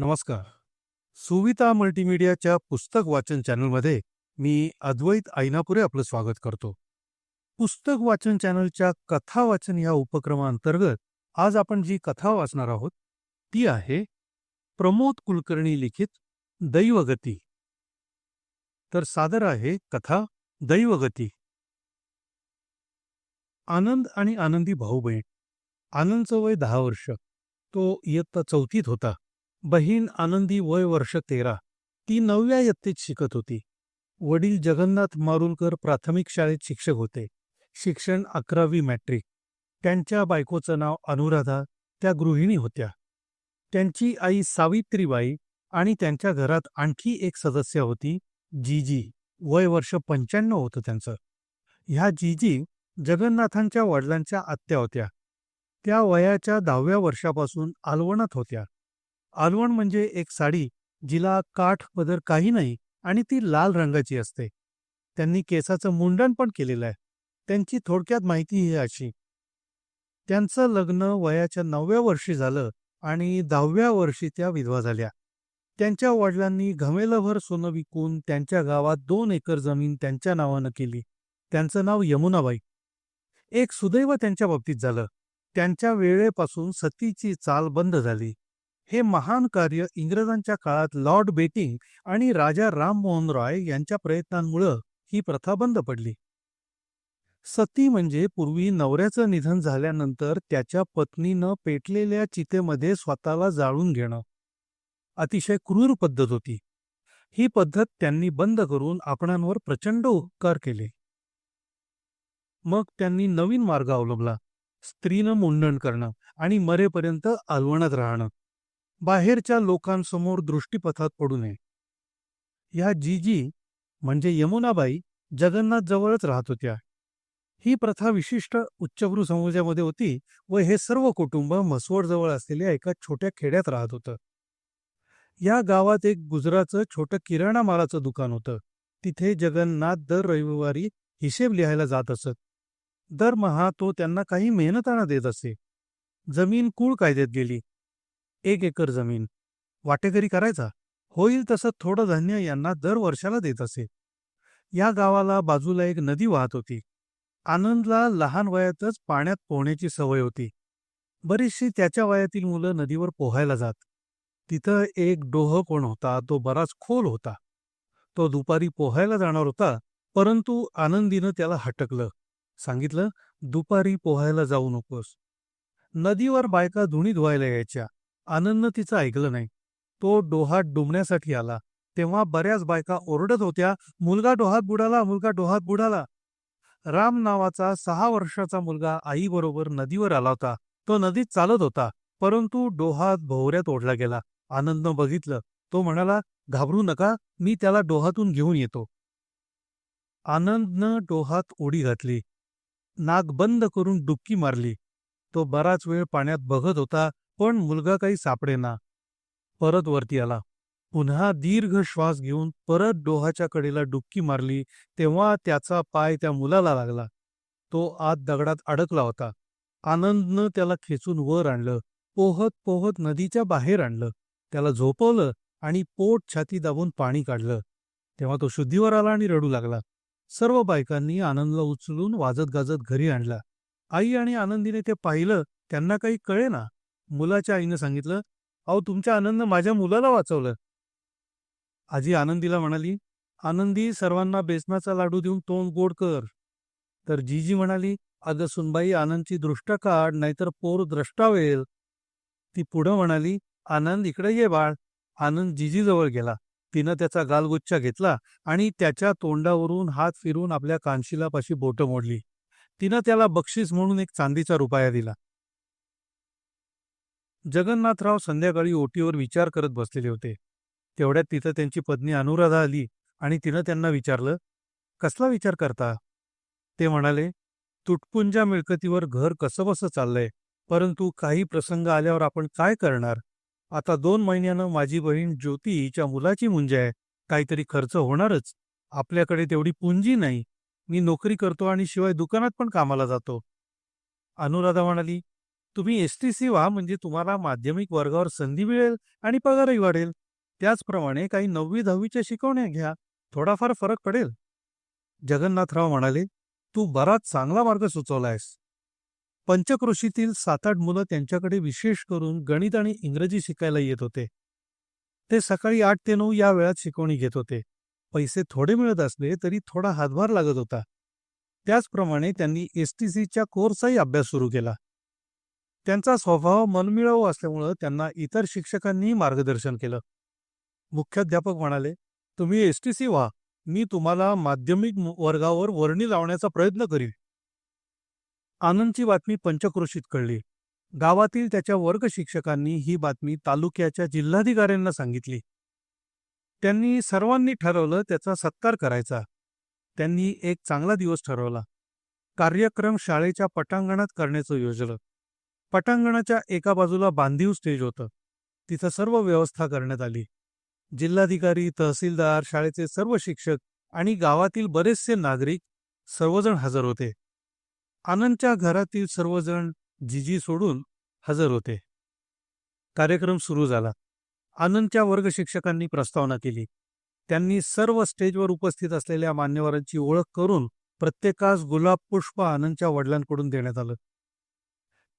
नमस्कार. सुविता मल्टीमीडियाच्या पुस्तक वाचन चॅनलमध्ये मी अद्वैत ऐनापुरे आपलं स्वागत करतो. पुस्तक वाचन चॅनलच्या कथा वाचन या उपक्रमाअंतर्गत आज आपण जी कथा वाचणार आहोत ती आहे प्रमोद कुलकर्णी लिखित दैवगती. तर सादर आहे कथा दैवगती. आनंद आणि आनंदी भाऊ बहीण. आनंदचं वय दहा वर्ष. तो इयत्ता चौथीत होता. बहीण आनंदी वय वर्ष तेरा. ती नवव्या इयत्तेत शिकत होती. वडील जगन्नाथ मारुलकर प्राथमिक शाळेत शिक्षक होते. शिक्षण अकरावी मॅट्रिक त्यांच्या बायकोचं नाव अनुराधा त्या गृहिणी होत्या. त्यांची आई सावित्रीबाई आणि त्यांच्या घरात आणखी एक सदस्य होती जीजी. वय वर्ष पंच्याण्णव होतं त्यांचं. ह्या जीजी जगन्नाथांच्या वडिलांच्या आत्या होत्या. त्या वयाच्या दहाव्या वर्षापासून आलवणात होत्या. आलवण म्हणजे एक साडी जिला काठ पदर काही नाही आणि ती लाल रंगाची असते. त्यांनी केसाचं मुंडण पण केलेलं आहे. त्यांची थोडक्यात माहिती ही अशी. त्यांचं लग्न वयाच्या नवव्या वर्षी झालं आणि दहाव्या वर्षी त्या विधवा झाल्या. त्यांच्या वडिलांनी घमेलभर सोनं विकून त्यांच्या गावात दोन एकर जमीन त्यांच्या नावानं केली. त्यांचं नाव यमुनाबाई. एक सुदैव त्यांच्या बाबतीत झालं. त्यांच्या वेळेपासून सतीची चाल बंद झाली. हे महान कार्य इंग्रजांच्या काळात लॉर्ड बेटिंग आणि राजा राममोहन रॉय यांच्या प्रयत्नांमुळं ही प्रथा बंद पडली. सती म्हणजे पूर्वी नवऱ्याचं निधन झाल्यानंतर त्याच्या पत्नीनं पेटलेल्या चितेमध्ये स्वतःला जाळून घेणं. अतिशय क्रूर पद्धत होती. ही पद्धत त्यांनी बंद करून आपणांवर प्रचंड उपकार केले. मग त्यांनी नवीन मार्ग अवलंबला. स्त्रीनं मुंडण करणं आणि मरेपर्यंत आलवणात राहणं. बाहेरच्या लोकांसमोर दृष्टीपथात पडू नये. ह्या जीजी म्हणजे यमुनाबाई जगन्नाथ जवळच राहत होत्या. ही प्रथा विशिष्ट उच्चभ्रू समाजामध्ये होती व हे सर्व कुटुंब म्हसवडजवळ असलेल्या एका छोट्या खेड्यात राहत होतं. या गावात एक गुजराचं छोटं किराणा मालाचं दुकान होतं. तिथे जगन्नाथ दर रविवारी हिशेब लिहायला जात असत. दरमहा तो त्यांना काही मेहनताना देत असे. जमीन कुळ कायद्यात गेली. एक एकर जमीन. वाटेकरी करायचा. होईल तसं थोडं धान्य यांना दर वर्षाला देत असे. या गावाला बाजूला एक नदी वाहत होती. आनंदला लहान वयातच पाण्यात पोहण्याची सवय होती. बरीचशी त्याच्या वयातील मुलं नदीवर पोहायला जात. तिथं एक डोह कोण होता तो बराच खोल होता. तो दुपारी पोहायला जाणार होता परंतु आनंदीनं त्याला हटकलं. सांगितलं दुपारी पोहायला जाऊ नकोस. नदीवर बायका धुणी धुवायला यायच्या. आनंदनं तिचं ऐकलं नाही. तो डोहात डुंबण्यासाठी आला. तेव्हा बऱ्याच बायका ओरडत होत्या मुलगा डोहात बुडाला मुलगा डोहात बुडाला. राम नावाचा सहा वर्षाचा मुलगा आईबरोबर नदीवर आला होता. तो नदीत चालत होता परंतु डोहात भोवऱ्यात ओढला गेला. आनंदनं बघितलं. तो म्हणाला घाबरू नका मी त्याला डोहातून घेऊन येतो. आनंदनं डोहात उडी घातली. नाक बंद करून डुबकी मारली. तो बराच वेळ पाण्यात बघत होता पण मुलगा काही सापडेना. परत वरती आला. पुन्हा दीर्घ श्वास घेऊन परत डोहाच्या कडेला डुबकी मारली तेव्हा त्याचा पाय त्या मुलाला लागला. तो आत दगडात अडकला होता. आनंदनं त्याला खेचून वर आणलं. पोहत पोहत नदीच्या बाहेर आणलं. त्याला झोपवलं आणि पोट छाती दाबून पाणी काढलं. तेव्हा तो शुद्धीवर आला आणि रडू लागला. सर्व बायकांनी आनंदला उचलून वाजत गाजत घरी आणला. आई आणि आनंदीने ते पाहिलं त्यांना काही कळेना. मुलाच्या आईनं सांगितलं अहो तुमच्या आनंद माझ्या मुलाला वाचवलं. आजी आनंदीला म्हणाली आनंदी सर्वांना बेसनाचा लाडू देऊन तोंड गोड कर. तर जीजी म्हणाली अगं सुनबाई आनंदची दृष्ट काढ नाहीतर पोर द्रष्टावेल ती पुढं म्हणाली आनंद इकडे ये बाळ. आनंद जीजीजवळ गेला. तिनं त्याचा गालगुच्छा घेतला आणि त्याच्या तोंडावरून हात फिरून आपल्या कानशिलापाशी बोटं मोडली. तिनं त्याला बक्षीस म्हणून एक चांदीचा रुपया दिला. जगन्नाथराव संध्याकाळी ओटीवर विचार करत बसलेले होते. तेवढ्यात तिथं त्यांची पत्नी अनुराधा आली आणि तिनं त्यांना विचारलं कसला विचार करता? ते म्हणाले तुटपुंजा मिळकतीवर घर कसं बसं चाललंय परंतु काही प्रसंग आल्यावर आपण काय करणार? आता दोन महिन्यानं माझी बहीण ज्योती हिच्या मुलाची मुंज आहे काहीतरी खर्च होणारच. आपल्याकडे तेवढी पुंजी नाही. मी नोकरी करतो आणि शिवाय दुकानात पण कामाला जातो. अनुराधा म्हणाली तुम्ही एस टी सी व्हा म्हणजे तुम्हाला माध्यमिक वर्गावर संधी मिळेल आणि पगारही वाढेल. त्याचप्रमाणे काही नववी दहावीच्या शिकवण्या घ्या. थोडाफार फरक पडेल. जगन्नाथराव म्हणाले तू बराच चांगला मार्ग सुचवलायस. पंचक्रोशीतील सात आठ मुलं त्यांच्याकडे विशेष करून गणित आणि इंग्रजी शिकायला येत होते. ते सकाळी आठ ते नऊ या वेळात शिकवणी घेत होते. पैसे थोडे मिळत असले तरी थोडा हातभार लागत होता. त्याचप्रमाणे त्यांनी एस टी सीच्या कोर्सचाही अभ्यास सुरू केला. त्यांचा स्वभाव मनमिळावू असल्यामुळं त्यांना इतर शिक्षकांनीही मार्गदर्शन केलं. मुख्याध्यापक म्हणाले तुम्ही एस टी सी व्हा. मी तुम्हाला माध्यमिक वर्गावर वर्णी लावण्याचा प्रयत्न करीन. आनंदची बातमी पंचक्रोशीत कळली. गावातील त्याच्या वर्ग शिक्षकांनी ही बातमी तालुक्याच्या जिल्हाधिकाऱ्यांना सांगितली. त्यांनी सर्वांनी ठरवलं त्याचा सत्कार करायचा. त्यांनी एक चांगला दिवस ठरवला. कार्यक्रम शाळेच्या पटांगणात करण्याचं योजलं. पटांगणाच्या एका बाजूला बांधीव स्टेज होतं. तिथं सर्व व्यवस्था करण्यात आली. जिल्हाधिकारी तहसीलदार शाळेचे सर्व शिक्षक आणि गावातील बरेचसे नागरिक सर्वजण हजर होते. आनंदच्या घरातील सर्वजण जिजी सोडून हजर होते. कार्यक्रम सुरू झाला. आनंदच्या वर्ग शिक्षकांनी प्रस्तावना केली. त्यांनी सर्व स्टेजवर उपस्थित असलेल्या मान्यवरांची ओळख करून प्रत्येकास गुलाब पुष्प आनंदच्या वडिलांकडून देण्यात आलं.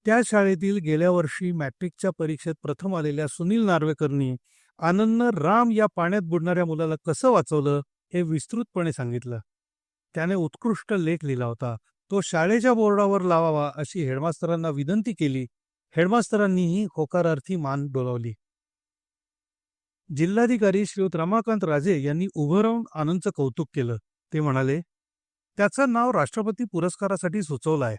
त्या शाळेतील गेल्या वर्षी मॅट्रिकच्या परीक्षेत प्रथम आलेल्या सुनील नार्वेकरनी आनंदनं राम या पाण्यात बुडणाऱ्या मुलाला कसं वाचवलं हे विस्तृतपणे सांगितलं. त्याने उत्कृष्ट लेख लिहिला होता. तो शाळेच्या बोर्डावर लावावा अशी हेडमास्तरांना विनंती केली. हेडमास्तरांनीही होकारार्थी मान डोलावली. जिल्हाधिकारी श्रीयुत रमाकांत राजे यांनी उभं राहून आनंदचं कौतुक केलं. ते म्हणाले त्याचं नाव राष्ट्रपती पुरस्कारासाठी सुचवलं आहे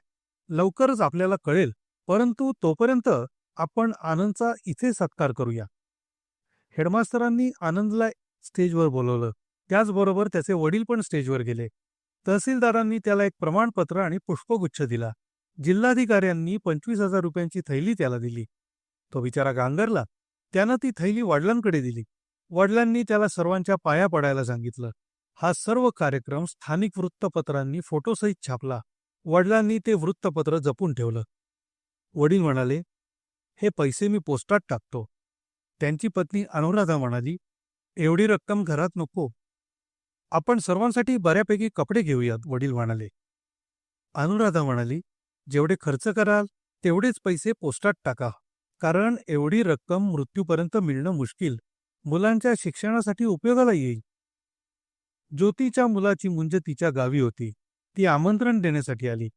लवकरच आपल्याला कळेल. परंतु तोपर्यंत आपण आनंदचा इथे सत्कार करूया. हेडमास्तरांनी आनंदला स्टेजवर बोलवलं. त्याचबरोबर त्याचे वडील पण स्टेजवर गेले. तहसीलदारांनी त्याला एक प्रमाणपत्र आणि पुष्पगुच्छ दिला. जिल्हाधिकाऱ्यांनी पंचवीस हजार रुपयांची थैली त्याला दिली. तो बिचारा गांगरला. त्यानं ती थैली वडिलांकडे दिली. वडिलांनी त्याला सर्वांच्या पाया पडायला सांगितलं. हा सर्व कार्यक्रम स्थानिक वृत्तपत्रांनी फोटोसहित छापला. वडिलांनी ते वृत्तपत्र जपून ठेवलं. वडील म्हणाले हे पैसे मी पोस्टात टाकतो. त्यांची पत्नी अनुराधा म्हणाली एवढी रक्कम घरात नको. आपण सर्वांसाठी बऱ्यापैकी कपडे घेऊयात वडील म्हणाले. अनुराधा म्हणाली जेवढे खर्च कराल तेवढेच पैसे पोस्टात टाका. कारण एवढी रक्कम मृत्यूपर्यंत मिळणं मुश्किल. मुलांच्या शिक्षणासाठी उपयोगाला येईल. ज्योतीच्या मुलाची मुंज तिच्या गावी होती. ती आमंत्रण देण्यासाठी आली.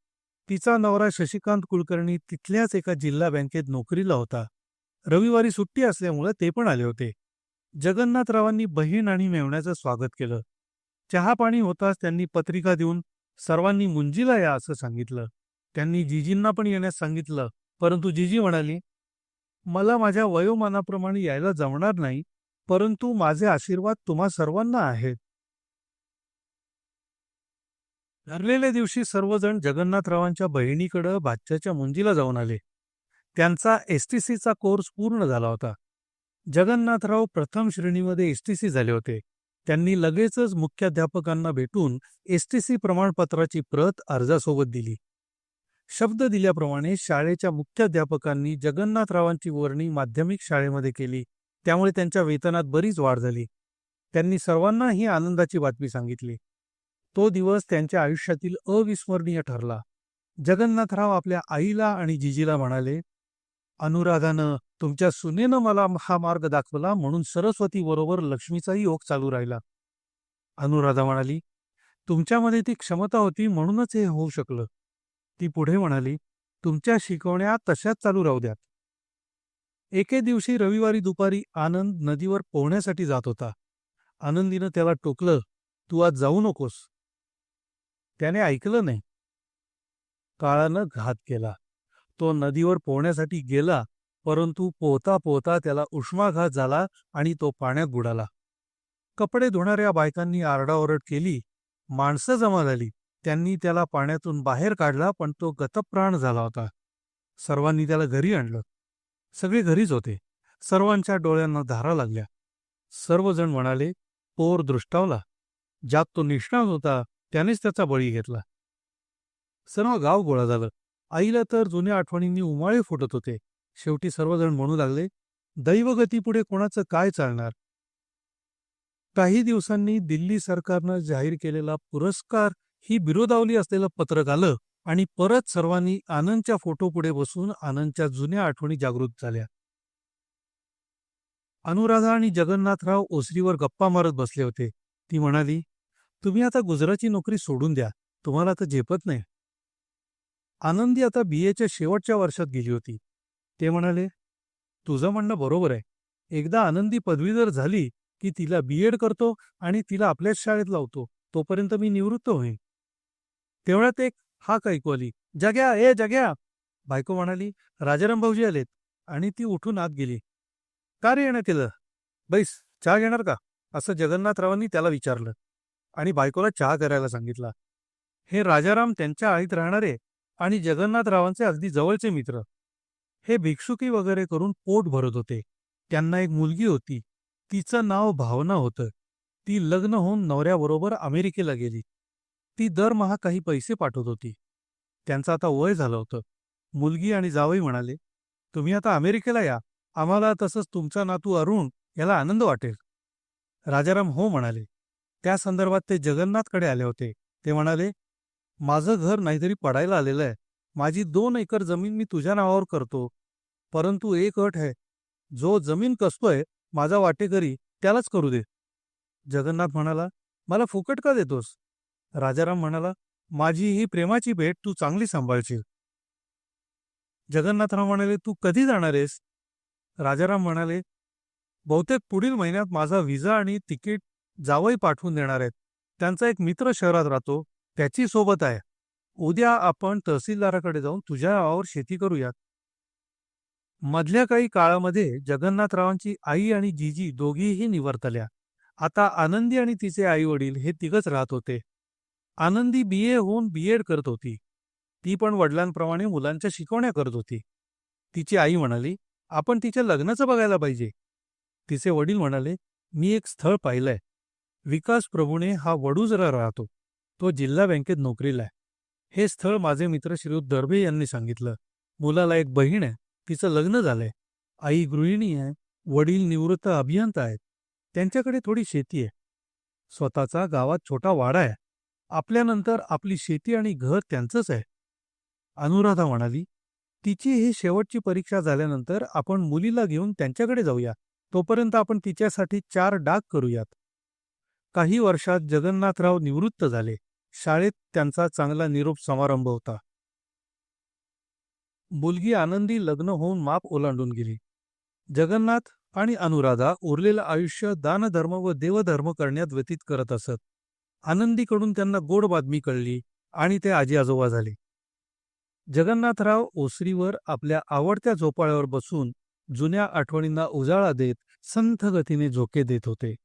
तिचा नवरा शशिकांत कुलकर्णी तिथल्याच एका जिल्हा बँकेत नोकरीला होता. रविवारी सुट्टी असल्यामुळे ते पण आले होते. जगन्नाथरावांनी बहीण आणि मेवण्याचं स्वागत केलं. चहापाणी होताच त्यांनी पत्रिका देऊन सर्वांनी मुंजीला या असं सांगितलं. त्यांनी जिजींना पण येण्यास सांगितलं. परंतु जिजी म्हणाली मला माझ्या वयोमानाप्रमाणे यायला जमणार नाही परंतु माझे आशीर्वाद तुम्हा सर्वांना आहेत. ठरलेल्या दिवशी सर्वजण जगन्नाथरावांच्या बहिणीकडं भाच्याच्या मुंजीला जाऊन आले. त्यांचा एसटीसीचा कोर्स पूर्ण झाला होता. जगन्नाथराव प्रथम श्रेणीमध्ये एसटीसी झाले होते. त्यांनी लगेचच मुख्याध्यापकांना भेटून एसटीसी प्रमाणपत्राची प्रत अर्जासोबत दिली. शब्द दिल्याप्रमाणे शाळेच्या मुख्याध्यापकांनी जगन्नाथरावांची वर्णी माध्यमिक शाळेमध्ये केली. त्यामुळे त्यांच्या वेतनात बरीच वाढ झाली. त्यांनी सर्वांना ही आनंदाची बातमी सांगितली. तो दिवस त्यांच्या आयुष्यातील अविस्मरणीय ठरला. जगन्नाथराव आपल्या आईला आणि जिजीला म्हणाले अनुराधानं तुमच्या सुनेनं मला हा मार्ग दाखवला म्हणून सरस्वती बरोबर लक्ष्मीचाही योग चालू राहिला. अनुराधा म्हणाली तुमच्यामध्ये ती क्षमता होती म्हणूनच हे होऊ शकलं. ती पुढे म्हणाली तुमच्या शिकवण्या तशाच चालू राहू द्यात. एके दिवशी रविवारी दुपारी आनंद नदीवर पोहण्यासाठी जात होता. आनंदीनं त्याला टोकलं तू आज जाऊ नकोस. त्याने ऐकलं नाही. काळानं घात केला. तो नदीवर पोहण्यासाठी गेला परंतु पोहता पोहता त्याला उष्माघात झाला आणि तो पाण्यात बुडाला. कपडे धुणाऱ्या बायकांनी आरडाओरड केली. माणसं जमा झाली. त्यांनी त्याला पाण्यातून बाहेर काढला पण तो गतप्राण झाला होता. सर्वांनी त्याला घरी आणलं. सगळे घरीच होते. सर्वांच्या डोळ्यांना धारा लागल्या. सर्वजण म्हणाले पोर दृष्टावला. ज्यात तो निष्णात होता त्यानेच त्याचा बळी घेतला. सर्व गाव गोळा झालं. आईला तर जुन्या आठवणींनी उमाळे फुटत होते. शेवटी सर्वजण म्हणू लागले दैवगतीपुढे कोणाचं काय चालणार? काही दिवसांनी दिल्ली सरकारनं जाहीर केलेला पुरस्कार ही बिरोदावली असलेलं पत्रक आलं आणि परत सर्वांनी आनंदच्या फोटोपुढे बसून आनंदच्या जुन्या आठवणी जागृत झाल्या. अनुराधा आणि जगन्नाथराव ओसरीवर गप्पा मारत बसले होते. ती म्हणाली तुम्ही आता गुजराची नोकरी सोडून द्या. तुम्हाला आता झेपत नाही. आनंदी आता बी एच्या शेवटच्या वर्षात गेली होती. ते म्हणाले तुझं म्हणणं बरोबर आहे. एकदा आनंदी पदवीधर झाली की तिला बी एड करतो आणि तिला आपल्याच शाळेत लावतो. तोपर्यंत मी निवृत्त होईन. तेवढ्यात एक हाक ऐकू आली जग्या ए जग्या. बायको म्हणाली राजाराम भाऊजी आलेत. आणि ती उठून आत गेली. का रे येणं केलं? बैस चहा घेणार का? असं जगन्नाथरावांनी त्याला विचारलं. आणि बायकोला चहा करायला सांगितला. हे राजाराम त्यांच्या आळीत राहणारे आणि जगन्नाथरावांचे अगदी जवळचे मित्र. हे भिक्षुकी वगैरे करून पोट भरत होते. त्यांना एक मुलगी होती. तिचं नाव भावना होतं. ती लग्न होऊन नवऱ्याबरोबर अमेरिकेला गेली. ती दरमहा काही पैसे पाठवत होती. त्यांचं आता वय झालं होतं. मुलगी आणि जावई म्हणाले तुम्ही आता अमेरिकेला या. आम्हाला तसंच तुमचा नातू अरुण याला आनंद वाटेल. राजाराम हो म्हणाले त्या संदर्भात ते जगन्नाथकडे आले होते. ते म्हणाले माझं घर नाहीतरी पडायला आलेलं आहे. माझी दोन एकर जमीन मी तुझ्या नावावर करतो. परंतु एक अट आहे. जो जमीन कसतोय माझा वाटेकरी त्यालाच करू दे. जगन्नाथ म्हणाला मला फुकट का देतोस? राजाराम म्हणाला माझी ही प्रेमाची भेट तू चांगली सांभाळशील. जगन्नाथराव म्हणाले तू कधी जाणार आहेस? राजाराम म्हणाले बहुतेक पुढील महिन्यात माझा व्हिसा आणि तिकीट जावई पाठवून देणार आहेत. त्यांचा एक मित्र शहरात राहतो. त्याची सोबत आहे. उद्या आपण तहसीलदाराकडे जाऊन तुझ्या नावावर शेती करूयात. मधल्या काही काळामध्ये जगन्नाथरावांची आई आणि जीजी दोघीही निवर्तल्या. आता आनंदी आणि तिचे आई वडील हे तिघच राहत होते. आनंदी बी ए होऊन बी एड करत होती. ती पण वडिलांप्रमाणे मुलांच्या शिकवण्या करत होती. तिची आई म्हणाली आपण तिच्या लग्नाचं बघायला पाहिजे. तिचे वडील म्हणाले मी एक स्थळ पाहिलंय. विकास प्रभूणे हा वडूजरा राहतो. तो जिल्हा बँकेत नोकरीला आहे. हे स्थळ माझे मित्र श्रीयुत दर्भे यांनी सांगितलं. मुलाला एक बहीण आहे. तिचं लग्न झालंय. आई गृहिणी आहे. वडील निवृत्त अभियंता आहेत. त्यांच्याकडे थोडी शेती आहे. स्वतःचा गावात छोटा वाडा आहे. आपल्यानंतर आपली शेती आणि घर त्यांचंच आहे. अनुराधा म्हणाली तिची ही शेवटची परीक्षा झाल्यानंतर आपण मुलीला घेऊन त्यांच्याकडे जाऊया. तोपर्यंत आपण तिच्यासाठी चार डाग करूयात. काही वर्षात जगन्नाथराव निवृत्त झाले. शाळेत त्यांचा चांगला निरोप समारंभ होता. मुलगी आनंदी लग्न होऊन माप ओलांडून गेली. जगन्नाथ आणि अनुराधा उरलेलं आयुष्य दानधर्म व देवधर्म करण्यात व्यतीत करत असत. आनंदीकडून त्यांना गोड बातमी कळली आणि ते आजी आजोबा झाले. जगन्नाथराव ओसरीवर आपल्या आवडत्या झोपाळ्यावर बसून जुन्या आठवणींना उजाळा देत संथ गतीने झोके देत होते.